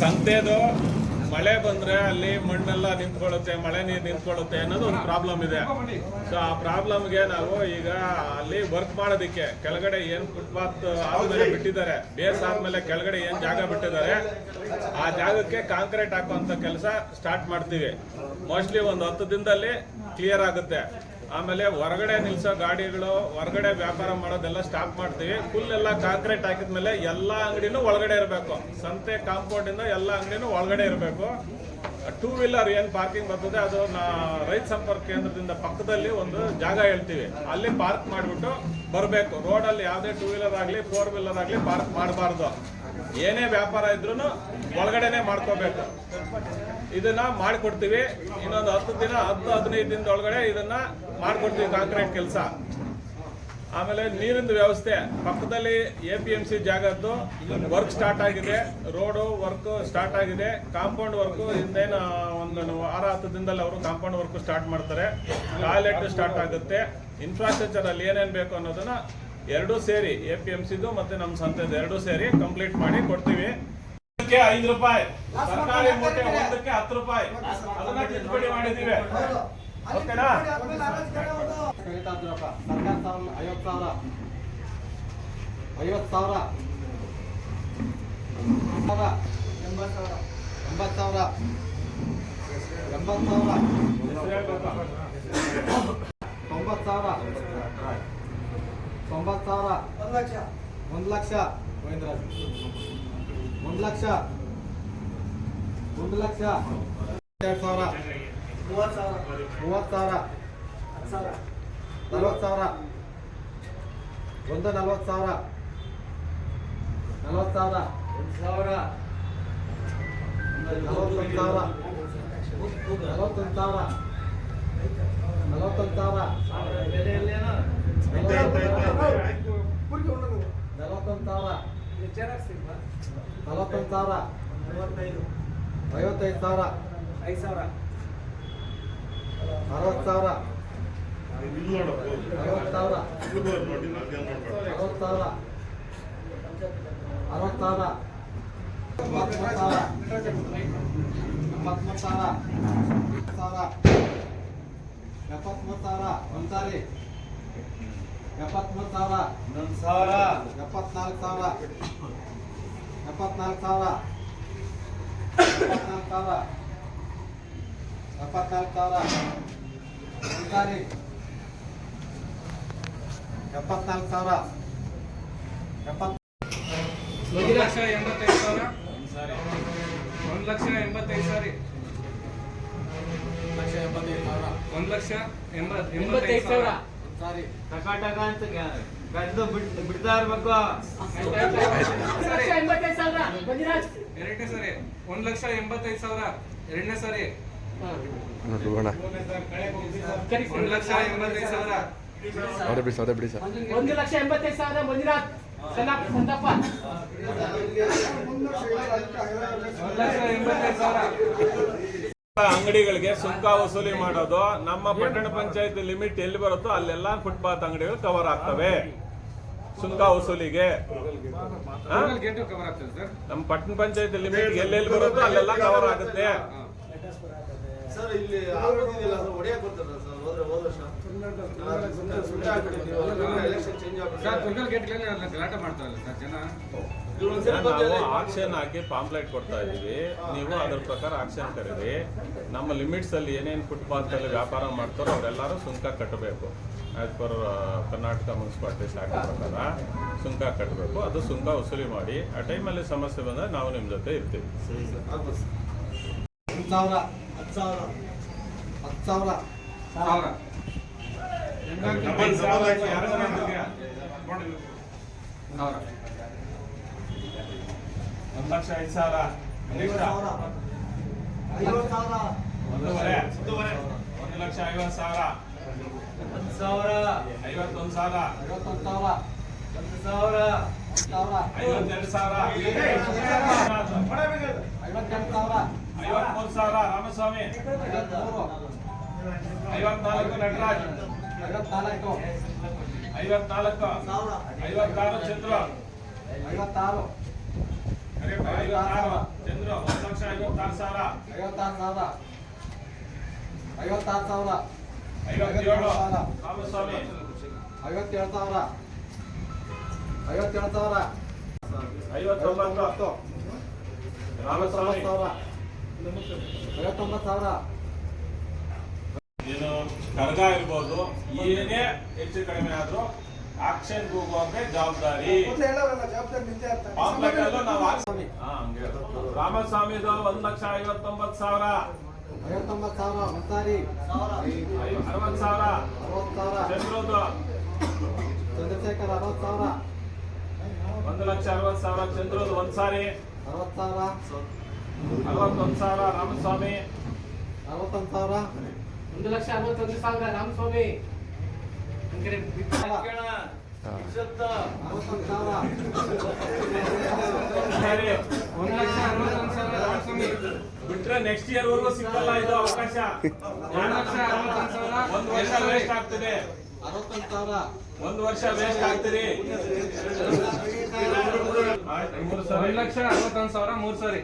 ಸಂತೆದು ಮಳೆ ಬಂದ್ರೆ ಅಲ್ಲಿ ಮಣ್ಣೆಲ್ಲ ನಿಂತ್ಕೊಳ್ಳುತ್ತೆ, ಮಳೆ ನೀರು ನಿಂತ್ಕೊಳ್ಳುತ್ತೆ ಅನ್ನೋದು ಒಂದು ಪ್ರಾಬ್ಲಮ್ ಇದೆ. ಸೊ ಆ ಪ್ರಾಬ್ಲಮ್ಗೆ ನಾವು ಈಗ ಅಲ್ಲಿ ವರ್ಕ್ ಮಾಡೋದಕ್ಕೆ ಕೆಳಗಡೆ ಏನು ಫುಟ್ಪಾತ್ ಆದ್ಮೇಲೆ ಬಿಟ್ಟಿದ್ದಾರೆ ಬೇಸ್ ಆದ್ಮೇಲೆ ಕೆಳಗಡೆ ಏನು ಜಾಗ ಬಿಟ್ಟಿದ್ದಾರೆ, ಆ ಜಾಗಕ್ಕೆ ಕಾಂಕ್ರೀಟ್ ಹಾಕುವಂಥ ಕೆಲಸ ಸ್ಟಾರ್ಟ್ ಮಾಡ್ತೀವಿ. ಮೋಸ್ಟ್ಲಿ ಒಂದು ಹತ್ತು ದಿನದಲ್ಲಿ ಕ್ಲಿಯರ್ ಆಗುತ್ತೆ. ಆಮೇಲೆ ಹೊರಗಡೆ ನಿಲ್ಸೋ ಗಾಡಿಗಳು, ಹೊರಗಡೆ ವ್ಯಾಪಾರ ಮಾಡೋದೆಲ್ಲ ಸ್ಟಾಪ್ ಮಾಡ್ತೀವಿ. ಫುಲ್ ಎಲ್ಲ ಕಾಂಕ್ರೀಟ್ ಹಾಕಿದ್ಮೇಲೆ ಎಲ್ಲ ಅಂಗಡಿನೂ ಒಳಗಡೆ ಇರಬೇಕು. ಸಂತೆ ಕಾಂಪೌಂಡಿಂದ ಎಲ್ಲ ಅಂಗಡಿನೂ ಒಳಗಡೆ ಇರಬೇಕು. ಟೂ ವೀಲರ್ ಏನು ಪಾರ್ಕಿಂಗ್ ಬರ್ತದೆ, ಅದು ನಾ ರೈತ ಸಂಪರ್ಕ ಕೇಂದ್ರದಿಂದ ಪಕ್ಕದಲ್ಲಿ ಒಂದು ಜಾಗ ಹೇಳ್ತೀವಿ. ಅಲ್ಲಿ ಪಾರ್ಕ್ ಮಾಡಿಬಿಟ್ಟು ಬರಬೇಕು. ರೋಡಲ್ಲಿ ಯಾವುದೇ ಟೂ ವೀಲರ್ ಆಗಲಿ ಫೋರ್ ವೀಲರ್ ಆಗಲಿ ಪಾರ್ಕ್ ಮಾಡಬಾರ್ದು. ಏನೇ ವ್ಯಾಪಾರ ಇದ್ರೂ ಒಳಗಡೆನೆ ಮಾಡ್ಕೋಬೇಕು. ಇದನ್ನ ಮಾಡಿಕೊಡ್ತೀವಿ. ಇನ್ನೊಂದು ಹತ್ತು ದಿನ, ಹತ್ತು, ಹದಿನೈದು ದಿನದೊಳಗಡೆ ಇದನ್ನ ಮಾಡ್ಕೊಡ್ತೀವಿ ಕಾಂಕ್ರೀಟ್ ಕೆಲಸ. ಆಮೇಲೆ ನೀರಿನ ವ್ಯವಸ್ಥೆ. ಪಕ್ಕದಲ್ಲಿ ಎ ಪಿ ಎಂ ಸಿ ಜಾಗದ್ದು. ವರ್ಕ್ ಸ್ಟಾರ್ಟ್ ಆಗಿದೆ. ರೋಡು ವರ್ಕ್ ಸ್ಟಾರ್ಟ್ ಆಗಿದೆ. ಕಾಂಪೌಂಡ್ ವರ್ಕ್ ಹಿಂದೇನು ಒಂದು ವಾರ, ಹತ್ತು ದಿನದಲ್ಲಿ ಅವರು ಕಾಂಪೌಂಡ್ ವರ್ಕ್ ಸ್ಟಾರ್ಟ್ ಮಾಡ್ತಾರೆ. ಟಾಯ್ಲೆಟ್ ಸ್ಟಾರ್ಟ್ ಆಗುತ್ತೆ. ಇನ್ಫ್ರಾಸ್ಟ್ರಕ್ಚರ್ ಅಲ್ಲಿ ಏನೇನು ಬೇಕು ಅನ್ನೋದನ್ನ ಎರಡೂ ಸೇರಿ ಎ ಪಿ ಎಂ ಸಿದು ಮತ್ತೆ ನಮ್ಮ ಸಂತೆದು ಎರಡೂ ಸೇರಿ ಕಂಪ್ಲೀಟ್ ಮಾಡಿ ಕೊಡ್ತೀವಿ. ಒಂದಕ್ಕೆ ಐದು ರೂಪಾಯಿ. ಸರ್ಕಾರಿ ಮೂಟೆ ಒಂದಕ್ಕೆ ಹತ್ತು ರೂಪಾಯಿ. ಅದನ್ನ ತಿದ್ದುಪಡಿ ಮಾಡಿದ್ದೀವಿ. ಓಕೆನಾ ಐವತ್ತು ಸಾವಿರ. ಐವತ್ತು ಸಾವಿರ. ಎಂಬತ್ತು ಸಾವಿರ. ಎಂಬತ್ತು ಸಾವಿರ. ಎಂಬತ್ತು ಸಾವಿರ. ತೊಂಬತ್ತು ಸಾವಿರ. ತೊಂಬತ್ತು ಸಾವಿರ. ಒಂದು ಲಕ್ಷ. ಒಂದು ಲಕ್ಷ. ಒಂದು ಲಕ್ಷ. ಒಂದು ಲಕ್ಷ. ಎರಡು ಸಾವಿರ. ಮೂವತ್ತು ಸಾವಿರ. ಮೂವತ್ತು ಸಾವಿರ. ನಲವತ್ತು ಸಾವಿರ. ಒಂದು ನಲವತ್ತು ಸಾವಿರ. ನಲವತ್ತು ಸಾವಿರ. ಸಾವಿರ. ಸಾವಿರ. ನಲವತ್ತೊಂದು ಸಾವಿರ. ನಲವತ್ತೊಂದು ಸಾವಿರ. ನಲವತ್ತೊಂದು ಸಾವಿರ. ನಲವತ್ತೊಂದು ಸಾವಿರ. ಐವತ್ತೈದು ಸಾವಿರ. ಐದು ಸಾವಿರ. ಅರವತ್ತು ಸಾವಿರ. ಅರವತ್ತು ಸಾವಿರ. ಅರವತ್ತು ಸಾವಿರ. ಅರವತ್ತು ಸಾವಿರ. ಎಪ್ಪತ್ಮೂರು ಸಾವಿರ. ಸಾವಿರ. ಸಾವಿರ. ಎಪ್ಪತ್ಮೂರು ಸಾವಿರ. ಒಂದು ಸಾರಿ. ಎಪ್ಪತ್ಮೂರು ಸಾವಿರ. ಒಂದು ಸಾವಿರ. ಎಪ್ಪತ್ನಾಲ್ಕು ಸಾವಿರ. ಎಪ್ಪತ್ನಾಲ್ಕು ಸಾವಿರ. ಎಪ್ಪತ್ನಾಲ್ಕು ಸಾವಿರ. ಎಪ್ಪತ್ನಾಲ್ಕು ಸಾವಿರ. ಒಂದು ಸಾರಿ ಎಪ್ಪತ್ನಾಲ್ಕು ಸಾವಿರ. ಎಪ್ಪತ್ ಒಂದು ಲಕ್ಷ ಎಂಬತ್ತೈದು ಸಾವಿರ. ಒಂದು ಲಕ್ಷ ಎಂಬತ್ತೈದು ಸಾವಿರ ಲಕ್ಷ ಎಂಬತ್ತೈದು ಸಾವಿರ. ಒಂದು ಲಕ್ಷ ಎಂಬತ್ ಎಂಬತ್ತೈದು ಸಾವಿರ. ಸಾರಿ. ಟಕ ಟಕ ಅಂತ ಬಿಡ್ ಬಿಡ್ತಾ ಇರ್ಬೇಕು. ಎರಡನೇ ಸರಿ ಒಂದ್ ಲಕ್ಷ ಎಂಬತ್ತೈದು ಸಾವಿರ. ಎರಡನೇ ಸರಿ. ಒಂದ್ ಲಕ್ಷ ಎಂಬತ್ತೈದು ಸಾವಿರ. ಬಿಡಿ ಸರ್ ಒಂದು ಲಕ್ಷ ಎಂಬತ್ತೈದು ಸಾವಿರ ಮಂಜುನಾಥ್. ಸಂತಪ್ಪ ಒಂದು ಲಕ್ಷ ಎಂಬತ್ತೈದು ಸಾವಿರ. ಅಂಗಡಿಗಳಿಗೆ ಸುಂಕ ವಸೂಲಿ ಮಾಡೋದು, ನಮ್ಮ ಪಟ್ಟಣ ಪಂಚಾಯತ್ ಲಿಮಿಟ್ ಎಲ್ಲಿ ಬರುತ್ತೋ ಅಲ್ಲೆಲ್ಲ ಫುಟ್ಪಾತ್ ಅಂಗಡಿಗಳು ಕವರ್ ಆಗ್ತವೆ. ಸುಂಕ ವಸೂಲಿಗೆ. ನಮ್ಮ ಪಟ್ಟಣ ಪಂಚಾಯತ್ ಲಿಮಿಟ್ ಎಲ್ಲೆಲ್ಲಿ ಬರುತ್ತೋ ಅಲ್ಲೆಲ್ಲ ಕವರ್ ಆಗುತ್ತೆ. ಸರ್ ಇಲ್ಲಿ ಆಗೋದಿಲ್ಲ ಸರ್ ಒಡೆಯಕ್ಕೆ ಬರ್ತಾರ ಸರ್ ಹೋದ್ರೆ ಹೋದ ವರ್ಷ? ಎಲೆಕ್ಷನ್ ಚೇಂಜ್ ಸರ್ ಕುರ್ಗಲ್ ಗೇಟ್ಗಳಲ್ಲಿ ಗಲಾಟೆ ಮಾಡ್ತಾರಲ್ಲ ಸರ್ ಜನ ನಾವು ಆಕ್ಷನ್ ಹಾಕಿ ಪಾಂಪ್ಲೆಟ್ ಕೊಡ್ತಾ ಇದೀವಿ ನೀವು ಅದ್ರ ಪ್ರಕಾರ ಆಕ್ಷನ್ ಕರೀರಿ. ನಮ್ಮ ಲಿಮಿಟ್ಸ್ ಅಲ್ಲಿ ಏನೇನು ಫುಟ್ಪಾತ್ ಅಲ್ಲಿ ವ್ಯಾಪಾರ ಮಾಡ್ತಾರೋ ಅವರೆಲ್ಲರೂ ಸುಂಕ ಕಟ್ಟಬೇಕು. ಆಸ್ ಪರ್ ಕರ್ನಾಟಕ ಮುನ್ಸಿಪಾಲಿಟಿ ಶಾಖೆ ಪ್ರಕಾರ ಸುಂಕ ಕಟ್ಟಬೇಕು. ಅದು ಸುಂಕ ವಸೂಲಿ ಮಾಡಿ ಆ ಟೈಮಲ್ಲಿ ಸಮಸ್ಯೆ ಬಂದರೆ ನಾವು ನಿಮ್ಮ ಜೊತೆ ಇರ್ತೀವಿ. ಹತ್ತು ಸಾವಿರ. ಹತ್ತು ಸಾವಿರ. ಸಾವಿರ. ಒಂದು ಲಕ್ಷ ಐದು ಸಾವಿರ. ಒಂದೂವರೆ. ಒಂದು ಲಕ್ಷ ಐವತ್ತು ಸಾವಿರ. ಒಂದು ಸಾವಿರ. ಐವತ್ತೊಂದು ಸಾವಿರ. ಐವತ್ತೊಂದು ಸಾವಿರ. ಒಂದು ಸಾವಿರ. ಐವತ್ತೆರಡು ಸಾವಿರ. ಐವತ್ತೆಂಟು ಸಾವಿರ. ಐವತ್ಮೂರು ಸಾವಿರ ರಾಮಸ್ವಾಮಿ. ಐವತ್ನಾಲ್ಕು ನಟರಾಜ್. ಐವತ್ನಾಲ್ಕು. ಐವತ್ನಾಲ್ಕು ಐವತ್ತಾರು ಚಂದ್ರ. ಐವತ್ತಾರು ಐವತ್ತಾರು. ಚಂದ್ರ ಒಂದು ಲಕ್ಷ ಐವತ್ತಾರು ಸಾವಿರ. ಐವತ್ತಾರು ಸಾವಿರ ಐವತ್ತಾರು ಸಾವಿರ ಐವತ್ತೇಳು. ರಾಮಸ್ವಾಮಿ. ಐವತ್ತೇಳು ಸಾವಿರ ಐವತ್ತೇಳು ಸಾವಿರ ಐವತ್ತೊಂಬತ್ತು. ರಾಮಸ್ವಾಮಿ. ಸಾವಿರ ಐವತ್ತೊಂಬತ್ತು ಸಾವಿರ ಏನು ಕರ್ಗ ಇರ್ಬೋದು ಏನೇ ಹೆಚ್ಚು ಕಡಿಮೆ ಆದ್ರೂ ಆಕ್ಷನ್ ಹೋಗುವಂತೆ ಜವಾಬ್ದಾರಿ. ರಾಮಸ್ವಾಮಿದು ಒಂದ್ ಲಕ್ಷ ಐವತ್ತೊಂಬತ್ತು ಸಾವಿರ ಐವತ್ತೊಂಬತ್ತು ಸಾವಿರ ಒಂದ್ಸಾರಿ ಅರವತ್ತು ಸಾವಿರ. ಅರವತ್ತು ಸಾವಿರ. ಚಂದ್ರದು ಚಂದ್ರಶೇಖರ್ ಅರವತ್ತು ಸಾವಿರ ಒಂದು ಲಕ್ಷ ಅರವತ್ತು ಸಾವಿರ. ಚಂದ್ರದು ಒಂದ್ಸಾರಿ ಅರವತ್ತು ಸಾವಿರ ಅರವತ್ತೊಂದು ಸಾವಿರ ರಾಮಸ್ವಾಮಿ. ಅರವತ್ತೊಂದು ಸಾವಿರ? ಒಂದು ಲಕ್ಷ ಅರವತ್ತೊಂದು ಸಾವಿರ ರಾಮಸ್ವಾಮಿ. ಒಂದ್ ಲಕ್ಷ ಅರವತ್ತೊಂದು ಸಾವಿರ ರಾಮಸ್ವಾಮಿ. ಬಿಟ್ರೆ ನೆಕ್ಸ್ಟ್ ಇಯರ್ ವರೆಗೂ ಸಿಗಲ್ಲ ಇದು ಅವಕಾಶ. ಒಂದು ಲಕ್ಷ ಅರವತ್ತೊಂದು ಸಾವಿರ? ಒಂದು ವರ್ಷ ವೇಸ್ಟ್ ಆಗ್ತದೆ. ಅರವತ್ತೊಂದು ಸಾವಿರ? ಒಂದು ವರ್ಷ ವೇಸ್ಟ್ ಆಗ್ತೀರಿ. ಮೂರು ಲಕ್ಷ ಅರವತ್ತೊಂದು ಸಾವಿರ ಮೂರು ಸಾರಿ